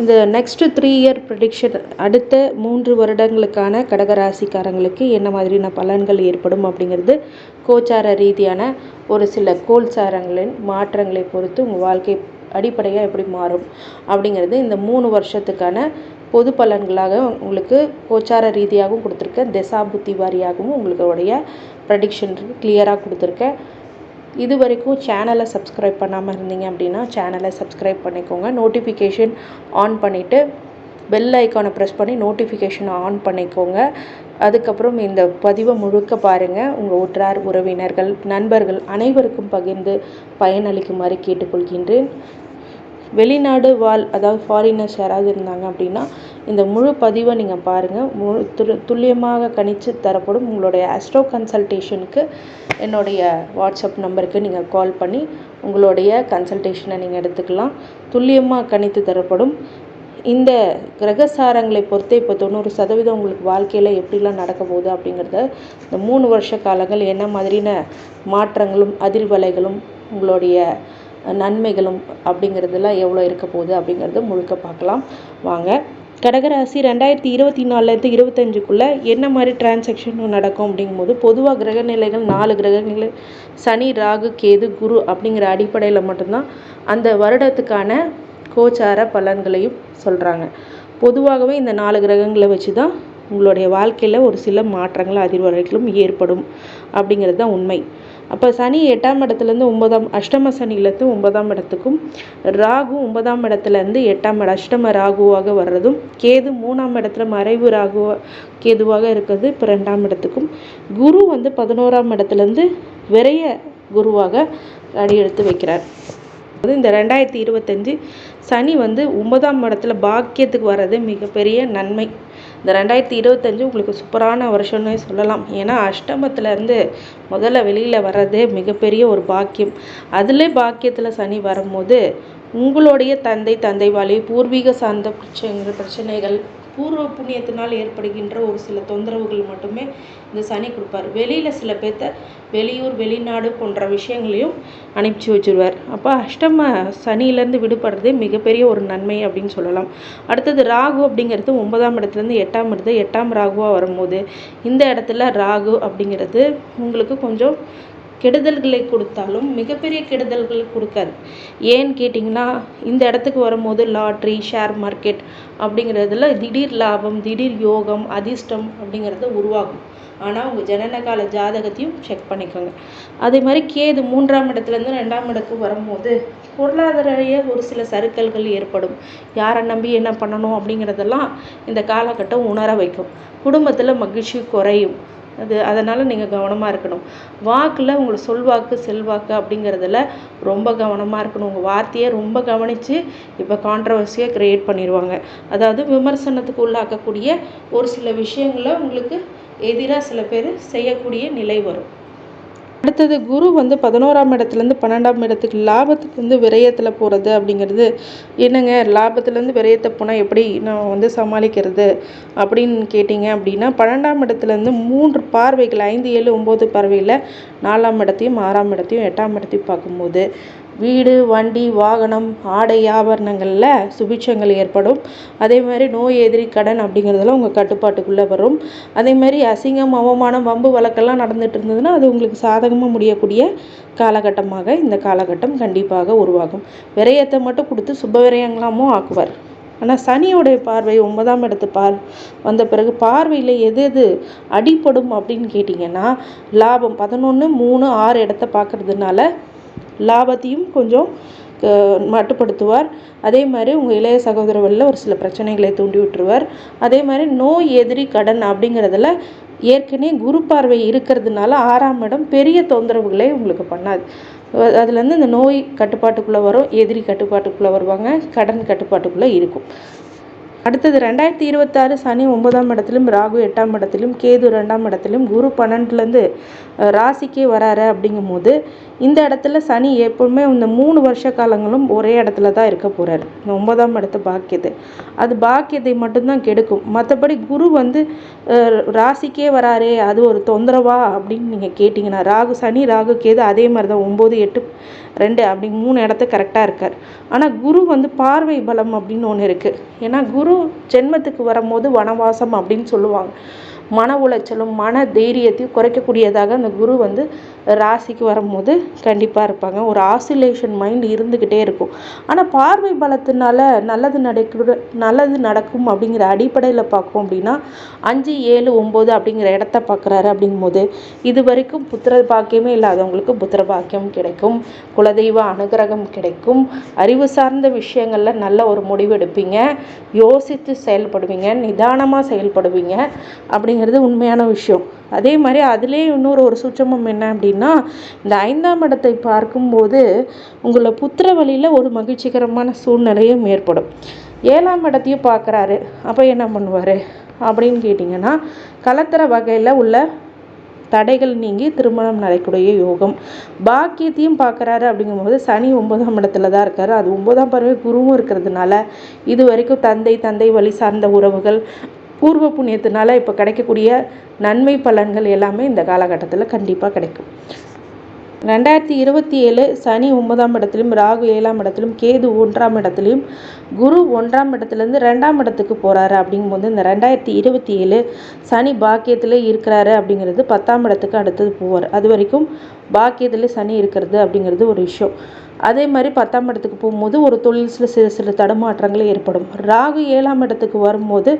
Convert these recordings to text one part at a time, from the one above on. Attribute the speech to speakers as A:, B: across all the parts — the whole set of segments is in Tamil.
A: இந்த நெக்ஸ்ட்டு த்ரீ இயர் ப்ரிடிக்ஷன் அடுத்த மூன்று வருடங்களுக்கான கடகராசிக்காரங்களுக்கு என்ன மாதிரியான பலன்கள் ஏற்படும் அப்படிங்கிறது கோச்சார ரீதியான ஒரு சில கோல்சாரங்களின் மாற்றங்களை பொறுத்து உங்கள் வாழ்க்கை அடிப்படையாக எப்படி மாறும் அப்படிங்கிறது இந்த மூணு வருஷத்துக்கான பொது பலன்களாக உங்களுக்கு கோச்சார ரீதியாகவும் கொடுத்துருக்கேன். திசா புத்தி வாரியாகவும் உங்களுடைய ப்ரடிக்ஷன் கிளியராக கொடுத்துருக்கேன். இது வரைக்கும் சேனலை சப்ஸ்கிரைப் பண்ணாமல் இருந்தீங்க அப்படின்னா சேனலை சப்ஸ்கிரைப் பண்ணிக்கோங்க. நோட்டிஃபிகேஷன் ஆன் பண்ணிவிட்டு பெல் ஐக்கானை ப்ரெஸ் பண்ணி நோட்டிஃபிகேஷனை ஆன் பண்ணிக்கோங்க. அதுக்கப்புறம் இந்த பதிவை முழுக்க பாருங்கள் உங்கள் உற்றார் உறவினர்கள் நண்பர்கள் அனைவருக்கும் பகிர்ந்து பயனளிக்குமாறு கேட்டுக்கொள்கின்றேன். வெளிநாடு வாழ் அதாவது ஃபாரினர்ஸ் யாராவது இருந்தாங்க அப்படின்னா இந்த முழு பதிவை நீங்கள் பாருங்கள் முழு துல் துல்லியமாக கணித்து தரப்படும். உங்களுடைய ஆஸ்ட்ரோ கன்சல்டேஷனுக்கு என்னுடைய வாட்ஸ்அப் நம்பருக்கு நீங்கள் கால் பண்ணி உங்களுடைய கன்சல்டேஷனை நீங்கள் எடுத்துக்கலாம். துல்லியமாக கணித்து தரப்படும். இந்த கிரகசாரங்களை பொறுத்து இப்போ தொண்ணூறு சதவீதம் உங்களுக்கு வாழ்க்கையில் எப்படிலாம் நடக்க போகுது அப்படிங்கிறத இந்த மூணு வருஷ காலங்கள் என்ன மாதிரியான மாற்றங்களும் அதிர்வலைகளும் உங்களுடைய நன்மைகளும் அப்படிங்கிறதுலாம் எவ்வளோ இருக்க போகுது அப்படிங்கிறத முழுக்க பார்க்கலாம். வாங்க. கடகராசி ரெண்டாயிரத்தி இருபத்தி நாலுலேருந்து இருபத்தஞ்சுக்குள்ளே என்ன மாதிரி டிரான்சாக்ஷன் நடக்கும் அப்படிங்கும்போது பொதுவாக கிரகநிலைகள் நாலு கிரகநிலை சனி ராகு கேது குரு அப்படிங்கிற அடிப்படையில் மட்டும்தான் அந்த வருடத்துக்கான கோச்சார பலன்களையும் சொல்கிறாங்க பொதுவாகவே இந்த நாலு கிரகங்களை வச்சு தான் உங்களுடைய வாழ்க்கையில் ஒரு சில மாற்றங்கள் அதிர்வலைகளும் ஏற்படும் அப்படிங்கிறது தான் உண்மை. அப்போ சனி எட்டாம் இடத்துலேருந்து ஒன்பதாம் அஷ்டம சனிலேருந்து ஒன்பதாம் இடத்துக்கும் ராகு ஒன்பதாம் இடத்துலேருந்து எட்டாம் இடம் அஷ்டம ராகுவாக வர்றதும் கேது மூணாம் இடத்துல மறைவு ராகு கேதுவாக இருக்கிறது இப்போ ரெண்டாம் இடத்துக்கும். குரு வந்து பதினோராம் இடத்துலேருந்து விரைய குருவாக அடியெடுத்து வைக்கிறார். இந்த ரெண்டாயிரத்தி இருபத்தஞ்சு சனி வந்து ஒன்பதாம் இடத்துல பாக்கியத்துக்கு வர்றது மிகப்பெரிய நன்மை. இந்த ரெண்டாயிரத்தி இருபத்தஞ்சு உங்களுக்கு சூப்பரான வருஷம்னே சொல்லலாம். ஏன்னா அஷ்டமத்துலேருந்து முதல்ல வெளியில் வர்றதே மிகப்பெரிய ஒரு பாக்கியம். அதிலே பாக்கியத்தில் சனி வரும்போது உங்களுடைய தந்தை தந்தை வாழி பூர்வீக சார்ந்த பிரச்சனைகள் பிரச்சனைகள் பூர்வ புண்ணியத்தினால் ஏற்படுகின்ற ஒரு சில தொந்தரவுகள் மட்டுமே இந்த சனி கொடுப்பார். வெளியில் சில பேர்த்த வெளியூர் வெளிநாடு போன்ற விஷயங்களையும் அனுப்பிச்சி வச்சுருவார். அப்போ அஷ்டம சனியிலேருந்து விடுபடுறதே மிகப்பெரிய ஒரு நன்மை அப்படின்னு சொல்லலாம். அடுத்தது ராகு அப்படிங்கிறது ஒன்பதாம் இடத்துலேருந்து எட்டாம் இடத்து எட்டாம் ராகுவாக வரும்போது இந்த இடத்துல ராகு அப்படிங்கிறது உங்களுக்கு கொஞ்சம் கெடுதல்களை கொடுத்தாலும் மிகப்பெரிய கெடுதல்கள் கொடுக்காது. ஏன்னு கேட்டிங்கன்னா இந்த இடத்துக்கு வரும்போது லாட்ரி ஷேர் மார்க்கெட் அப்படிங்கிறதுல திடீர் லாபம் திடீர் யோகம் அதிர்ஷ்டம் அப்படிங்கிறது உருவாகும். ஆனால் உங்கள் ஜனனகால ஜாதகத்தையும் செக் பண்ணிக்கோங்க. அதே மாதிரி கேது மூன்றாம் இடத்துலேருந்து ரெண்டாம் இடத்துக்கு வரும்போது பொருளாதார ஒரு சில சறுக்கல்கள் ஏற்படும். யாரை நம்பி என்ன பண்ணணும் அப்படிங்கிறதெல்லாம் இந்த காலகட்டம் உணர வைக்கும். குடும்பத்தில் மகிழ்ச்சி குறையும். அது அதனால் நீங்கள் கவனமாக இருக்கணும். வாக்கில் உங்களை சொல்வாக்கு செல்வாக்கு அப்படிங்கிறதுல ரொம்ப கவனமாக இருக்கணும். உங்கள் வார்த்தையை ரொம்ப கவனித்து இப்போ கான்ட்ரவர்சியை க்ரியேட் பண்ணிடுவாங்க அதாவது விமர்சனத்துக்கு உள்ளாக்கக்கூடிய ஒரு சில விஷயங்களை உங்களுக்கு எதிராக சில பேர் செய்யக்கூடிய நிலை வரும். அடுத்தது குரு வந்து பதினோராம் இடத்துலேருந்து பன்னெண்டாம் இடத்துக்கு லாபத்துக்கு வந்து விரயத்தில் போகிறது அப்படிங்கிறது என்னங்க? லாபத்துலேருந்து விரயத்தை போனால் எப்படி நான் வந்து சமாளிக்கிறது அப்படின்னு கேட்டிங்க அப்படின்னா பன்னெண்டாம் இடத்துலேருந்து மூன்று பார்வைகள் ஐந்து ஏழு ஒம்பது பார்வையில் நாலாம் இடத்தையும் ஆறாம் இடத்தையும் எட்டாம் இடத்தையும் பார்க்கும்போது வீடு வண்டி வாகனம் ஆடை ஆபரணங்களில் சுபிட்சங்கள் ஏற்படும். அதே மாதிரி நோய் எதிரி கடன் அப்படிங்கிறதெல்லாம் உங்கள் கட்டுப்பாட்டுக்குள்ளே வரும். அதே மாதிரி அசிங்கம் அவமானம் வம்பு வழக்கெல்லாம் நடந்துகிட்டு இருந்ததுன்னா அது உங்களுக்கு சாதகமாக முடியக்கூடிய காலகட்டமாக இந்த காலகட்டம் கண்டிப்பாக உருவாகும். விரயத்தை மட்டும் கொடுத்து சுப விரயங்களாமும் ஆக்குவார். ஆனால் சனியோடைய பார்வை ஒன்பதாம் இடத்து பார் வந்த பிறகு பார்வையில் எது எது அடிப்படும் அப்படின்னு கேட்டிங்கன்னா லாபம். பதினொன்று மூணு ஆறு இடத்த பார்க்குறதுனால லாபத்தையும் கொஞ்சம் மட்டுப்படுத்துவார். அதே மாதிரி உங்கள் இளைய சகோதரர்களில் ஒரு சில பிரச்சனைகளை தூண்டி விட்டுருவார். அதே மாதிரி நோய் எதிரி கடன் அப்படிங்கிறதுல ஏற்கனவே குரு பார்வை இருக்கிறதுனால ஆறாம் இடம் பெரிய தொந்தரவுகளை உங்களுக்கு பண்ணாது. அதுலேருந்து இந்த நோய் கட்டுப்பாட்டுக்குள்ளே வரும் எதிரி கட்டுப்பாட்டுக்குள்ளே வருவாங்க கடன் கட்டுப்பாட்டுக்குள்ளே இருக்கும். அடுத்தது ரெண்டாயிரத்தி இருபத்தாறு சனி ஒன்பதாம் இடத்துலையும் ராகு எட்டாம் இடத்துலையும் கேது ரெண்டாம் இடத்துலையும் குரு பன்னெண்டுலேருந்து ராசிக்கே வராரு அப்படிங்கும்போது இந்த இடத்துல சனி எப்பவுமே இந்த மூணு வருஷ காலங்களும் ஒரே இடத்துல தான் இருக்க போகிறார் இந்த ஒன்பதாம் இடத்த பாக்கியத்தை. அது பாக்கியத்தை மட்டும்தான் கெடுக்கும். மற்றபடி குரு வந்து ராசிக்கே வராரே அது ஒரு தொந்தரவா அப்படின்னு நீங்கள் கேட்டிங்கன்னா ராகு சனி ராகு கேது அதே மாதிரி தான் ஒம்பது எட்டு ரெண்டு அப்படி மூணு இடத்த கரெக்டாக இருக்கார். ஆனால் குரு வந்து பார்வை பலம் அப்படின்னு ஒன்று இருக்குது ஏன்னா குரு ஜென்மத்துக்கு வரும்போது வனவாசம் அப்படின்னு சொல்லுவாங்க. மன உளைச்சலும் மன தைரியத்தையும் குறைக்கக்கூடியதாக அந்த குரு வந்து ராசிக்கு வரும்போது கண்டிப்பாக இருப்பாங்க. ஒரு ஆசிலேஷன் மைண்ட் இருந்துக்கிட்டே இருக்கும். ஆனால் பார்வை பலத்தினால நல்லது நடக்க நல்லது நடக்கும் அப்படிங்கிற அடிப்படையில் பார்க்கும் அப்படின்னா அஞ்சு ஏழு ஒம்பது அப்படிங்கிற இடத்த பார்க்குறாரு அப்படிங்கும்போது இது வரைக்கும் புத்திர பாக்கியமே இல்லாதவங்களுக்கு புத்திர பாக்கியம் கிடைக்கும். குலதெய்வ அனுகிரகம் கிடைக்கும். அறிவு சார்ந்த விஷயங்களில் நல்ல ஒரு முடிவு எடுப்பீங்க. யோசித்து செயல்படுவீங்க. நிதானமாக செயல்படுவீங்க. அப்படி அப்படிங்கிறது உண்மையான விஷயம். அதே மாதிரி அதுலேயே இன்னொரு ஒரு சுற்றமம் என்ன அப்படின்னா இந்த ஐந்தாம் இடத்தை பார்க்கும்போது உங்களை புத்திர வழியில் ஒரு மகிழ்ச்சிகரமான சூழ்நிலையும் ஏற்படும். ஏழாம் இடத்தையும் பார்க்குறாரு. அப்போ என்ன பண்ணுவார்? அப்படின்னு கேட்டிங்கன்னா கலத்திர வகையில் உள்ள தடைகள் நீங்கி திருமணம் நடக்கூடிய யோகம். பாக்கியத்தையும் பார்க்குறாரு அப்படிங்கும்போது சனி ஒன்பதாம் இடத்துல தான் இருக்கார். அது ஒன்பதாம் பறவை குருவும் இருக்கிறதுனால இது வரைக்கும் தந்தை தந்தை வழி சார்ந்த உறவுகள் பூர்வ புண்ணியத்தினால இப்போ கிடைக்கக்கூடிய நன்மை பலன்கள் எல்லாமே இந்த காலகட்டத்தில் கண்டிப்பாக கிடைக்கும். ரெண்டாயிரத்தி இருபத்தி ஏழு சனி ஒன்பதாம் இடத்துலையும் ராகு ஏழாம் இடத்துலையும் கேது ஒன்றாம் இடத்துலையும் குரு ஒன்றாம் இடத்துலேருந்து ரெண்டாம் இடத்துக்கு போகிறாரு அப்படிங்கும்போது இந்த ரெண்டாயிரத்தி இருபத்தி ஏழு சனி பாக்கியத்தில் இருக்கிறாரு அப்படிங்கிறது பத்தாம் இடத்துக்கு அடுத்தது போவார். அது வரைக்கும் பாக்கியத்தில் சனி இருக்கிறது அப்படிங்கிறது ஒரு விஷயம். அதே மாதிரி பத்தாம் இடத்துக்கு போகும்போது ஒரு தொழில் சில சில தடுமாற்றங்கள் ஏற்படும். ராகு ஏழாம் இடத்துக்கு வரும்போது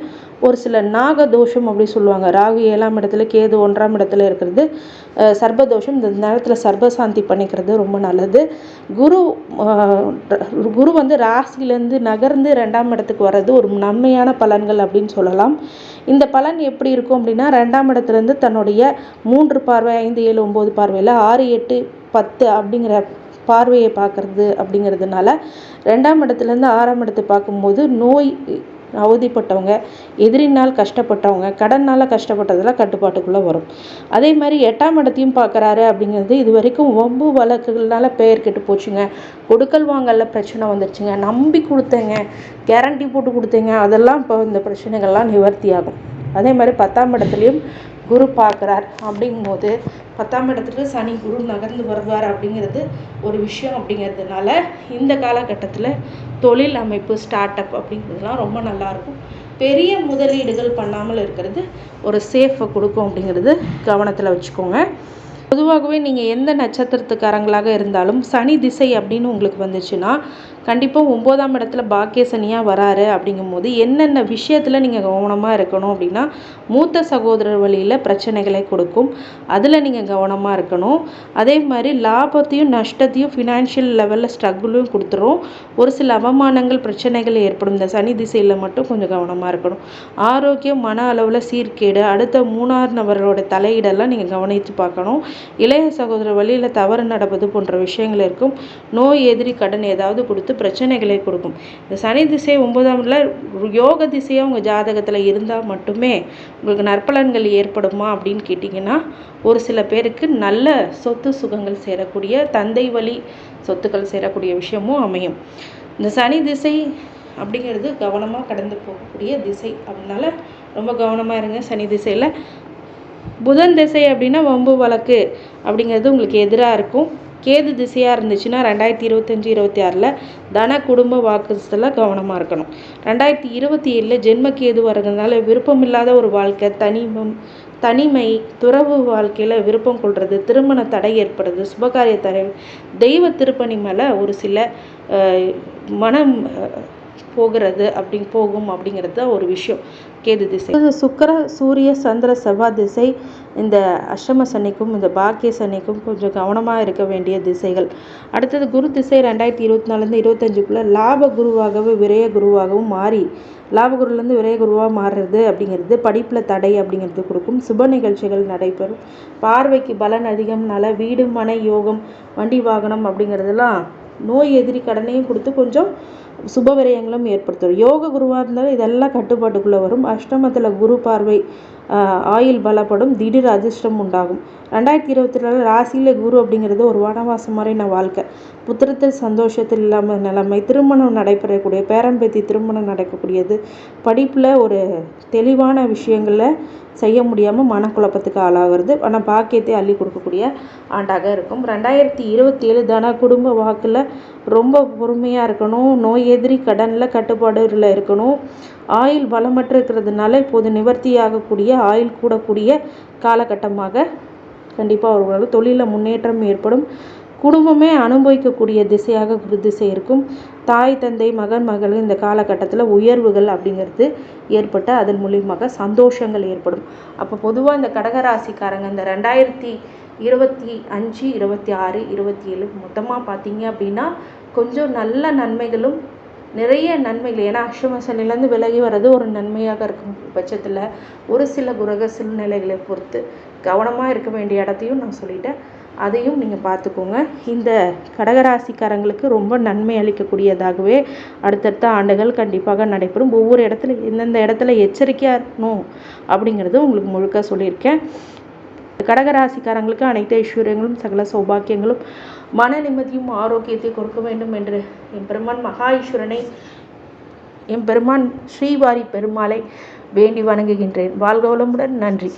A: ஒரு சில நாக தோஷம் அப்படி சொல்லுவாங்க. ராகு ஏழாம் இடத்துல கேது ஒன்றாம் இடத்துல இருக்கிறது சர்பதோஷம் இந்த நேரத்தில் சர்பசாந்தி பண்ணிக்கிறது ரொம்ப நல்லது. குரு குரு வந்து ராசிலேருந்து நகர்ந்து ரெண்டாம் இடத்துக்கு வர்றது ஒரு நன்மையான பலன்கள் அப்படின்னு சொல்லலாம். இந்த பலன் எப்படி இருக்கும் அப்படின்னா ரெண்டாம் இடத்துலேருந்து தன்னுடைய மூன்று பார்வை ஐந்து ஏழு ஒம்பது பார்வையில் ஆறு எட்டு பத்து அப்படிங்கிற பார்வையை பார்க்குறது அப்படிங்கிறதுனால ரெண்டாம் இடத்துலேருந்து ஆறாம் இடத்தை பார்க்கும்போது நோய் அவதிப்பட்டவங்க எதிரினால் கஷ்டப்பட்டவங்க கடனால் கஷ்டப்பட்டதெல்லாம் கட்டுப்பாட்டுக்குள்ளே வரும். அதே மாதிரி எட்டாம் இடத்தையும் பார்க்குறாரு அப்படிங்கிறது இது வரைக்கும் வம்பு வழக்குகள்னால பெயர் கெட்டு போச்சுங்க. கொடுக்கல் வாங்கல பிரச்சனை வந்துருச்சுங்க. நம்பி கொடுத்தேங்க. கேரண்டி போட்டு கொடுத்தேங்க. அதெல்லாம் இப்போ இந்த பிரச்சனைகள்லாம் நிவர்த்தி ஆகும் அதே மாதிரி பத்தாம் இடத்துலையும் குரு பார்க்குறார் அப்படிங்கும்போது பத்தாம் இடத்துக்கு சனி குரு நகர்ந்து வருவார் அப்படிங்கிறது ஒரு விஷயம் அப்படிங்கிறதுனால இந்த காலகட்டத்தில் தொழில் அமைப்பு ஸ்டார்ட் அப் அப்படிங்கிறதுலாம் ரொம்ப நல்லாயிருக்கும் பெரிய முதலீடுகள் பண்ணாமல் இருக்கிறது ஒரு சேஃபை கொடுக்கும் அப்படிங்கிறது கவனத்தில் வச்சுக்கோங்க. பொதுவாகவே நீங்கள் எந்த நட்சத்திரத்துக்காரங்களாக இருந்தாலும் சனி திசை அப்படின்னு உங்களுக்கு வந்துச்சுன்னா கண்டிப்பாக ஒம்போதாம் இடத்துல பாக்கிய சனியாக வராரு அப்படிங்கும்போது என்னென்ன விஷயத்தில் நீங்கள் கவனமாக இருக்கணும் அப்படின்னா மூத்த சகோதரர் வழியில் பிரச்சனைகளை கொடுக்கும். அதில் நீங்கள் கவனமாக இருக்கணும். அதே மாதிரி லாபத்தையும் நஷ்டத்தையும் ஃபினான்ஷியல் லெவலில் ஸ்ட்ரகிளும் கொடுத்துரும். ஒரு சில அவமானங்கள் பிரச்சனைகள் ஏற்படும். இந்த சனி திசையில் மட்டும் கொஞ்சம் கவனமாக இருக்கணும். ஆரோக்கியம் மன அளவில் சீர்கேடு அடுத்த மூணாறு நபரோட தலையீடெல்லாம் நீங்கள் கவனித்து பார்க்கணும். இளைய சகோதரர் வழியில் தவறு நடப்பது போன்ற விஷயங்கள் இருக்கும். நோய் எதிரி கடன் ஏதாவது கொடுத்து பிரச்சனைகளை கொடுக்கும். இந்த சனி திசை ஒன்பதாம் யோக திசையாக உங்கள் ஜாதகத்தில் இருந்தால் மட்டுமே உங்களுக்கு நற்பலன்கள் ஏற்படுமா அப்படின்னு கேட்டிங்கன்னா ஒரு சில பேருக்கு நல்ல சொத்து சுகங்கள் சேரக்கூடிய தந்தை வழி சொத்துக்கள் சேரக்கூடிய விஷயமும் அமையும். இந்த சனி திசை அப்படிங்கிறது கவனமாக கடந்து போகக்கூடிய திசை. அதனால ரொம்ப கவனமாக இருங்க சனி திசையில். புதன் திசை அப்படின்னா வம்பு வழக்கு அப்படிங்கிறது உங்களுக்கு எதிராக இருக்கும். கேது திசையாக இருந்துச்சுன்னா ரெண்டாயிரத்தி இருபத்தஞ்சி இருபத்தி ஆறில் தன குடும்ப வாக்குல கவனமாக இருக்கணும். ரெண்டாயிரத்தி இருபத்தி ஏழில் ஜென்ம கேது வரதுனால விருப்பமில்லாத ஒரு வாழ்க்கை தனிமம் தனிமை துறவு வாழ்க்கையில் விருப்பம் கொள்வது திருமண தடை ஏற்படுறது சுபகாரிய தடை தெய்வ திருப்பணி மேலே ஒரு சில மனம் போகிறது அப்படி போகும் அப்படிங்கிறது ஒரு விஷயம். கேது திசை. சுக்கர சூரிய சந்திர செவ்வாய் திசை இந்த அஷ்டம சனிக்கும் இந்த பாக்கிய சனிக்கும் கொஞ்சம் கவனமாக இருக்க வேண்டிய திசைகள். அடுத்தது குரு திசை ரெண்டாயிரத்தி இருபத்தி நாலுலேருந்து இருபத்தஞ்சுக்குள்ளே லாப குருவாகவும் விரய குருவாகவும் மாறி லாபகுருலேருந்து விரய குருவாக மாறுறது அப்படிங்கிறது படிப்பில் தடை அப்படிங்கிறது கொடுக்கும். சுப நிகழ்ச்சிகள் நடைபெறும். பார்வைக்கு பலன் அதிகம்னால வீடு மனை யோகம் வண்டி வாகனம் அப்படிங்கிறதெல்லாம் நோய் எதிரி கடனையும் கொடுத்து கொஞ்சம் சுப விரயங்களும் ஏற்படுத்தும். யோக குருவாக இருந்தாலும் இதெல்லாம் கட்டுப்பாட்டுக்குள்ளே வரும். அஷ்டமத்தில் குரு பார்வை ஆயில் பலப்படும். திடீர் அதிர்ஷ்டம் உண்டாகும். ரெண்டாயிரத்தி இருபத்தி நாலு ராசியில் குரு அப்படிங்கிறது ஒரு வனவாசம் மாதிரின வாழ்க்கை. புத்திரத்தில் சந்தோஷத்தில் இல்லாமல் நிலைமை. திருமணம் நடைபெறக்கூடிய பேரம்பேத்தி திருமணம் நடக்கக்கூடியது. படிப்பில் ஒரு தெளிவான விஷயங்களில் செய்ய முடியாமல் மனக்குழப்பத்துக்கு ஆளாகிறது. ஆனால் பாக்கியத்தை அள்ளி கொடுக்கக்கூடிய ஆண்டாக இருக்கும். ரெண்டாயிரத்தி இருபத்தி ஏழு தன குடும்ப வாக்கில் ரொம்ப பொறுமையாக இருக்கணும். நோய் எதிரி கடனில் கட்டுப்பாடுகளில் இருக்கணும். ஆயில் பலமற்று இருக்கிறதுனால இப்போது நிவர்த்தியாகக்கூடிய ஆயில் கூடக்கூடிய காலகட்டமாக கண்டிப்பாக அவர்களால் தொழிலில் முன்னேற்றம் ஏற்படும். குடும்பமே அனுபவிக்கக்கூடிய திசையாக குரு திசை இருக்கும். தாய் தந்தை மகன் மகள் இந்த காலகட்டத்தில் உயர்வுகள் அப்படிங்கிறது ஏற்பட்டு அதன் மூலியமாக சந்தோஷங்கள் ஏற்படும். அப்போ பொதுவாக இந்த கடகராசிக்காரங்க இந்த ரெண்டாயிரத்தி இருபத்தி அஞ்சு இருபத்தி ஆறு இருபத்தி ஏழு மொத்தமாக பார்த்தீங்க அப்படின்னா கொஞ்சம் நல்ல நன்மைகளும் நிறைய நன்மைகள். ஏன்னா அஷ்டம சனிலேருந்து விலகி வர்றது ஒரு நன்மையாக இருக்கும். பட்சத்தில் ஒரு சில குரக சூழ்நிலைகளை பொறுத்து கவனமாக இருக்க வேண்டிய இடத்தையும் நான் சொல்லிட்டேன். அதையும் நீங்கள் பார்த்துக்கோங்க. இந்த கடகராசிக்காரங்களுக்கு ரொம்ப நன்மை அளிக்கக்கூடியதாகவே அடுத்தடுத்த ஆண்டுகள் கண்டிப்பாக நடைபெறும். ஒவ்வொரு இடத்துல எந்தெந்த இடத்துல எச்சரிக்கையாக இருக்கணும் அப்படிங்கிறது உங்களுக்கு முழுக்க சொல்லியிருக்கேன். கடகராசிக்காரங்களுக்கு அனைத்து ஐஸ்வர்யங்களும் சகல சௌபாக்கியங்களும் மன நிம்மதியும் ஆரோக்கியத்தை கொடுக்க வேண்டும் என்று என் பெருமான் மகா ஈஸ்வரனை என் பெருமான் ஸ்ரீவாரி பெருமாளை வேண்டி வணங்குகின்றேன். வாழ்க வளமுடன். நன்றி.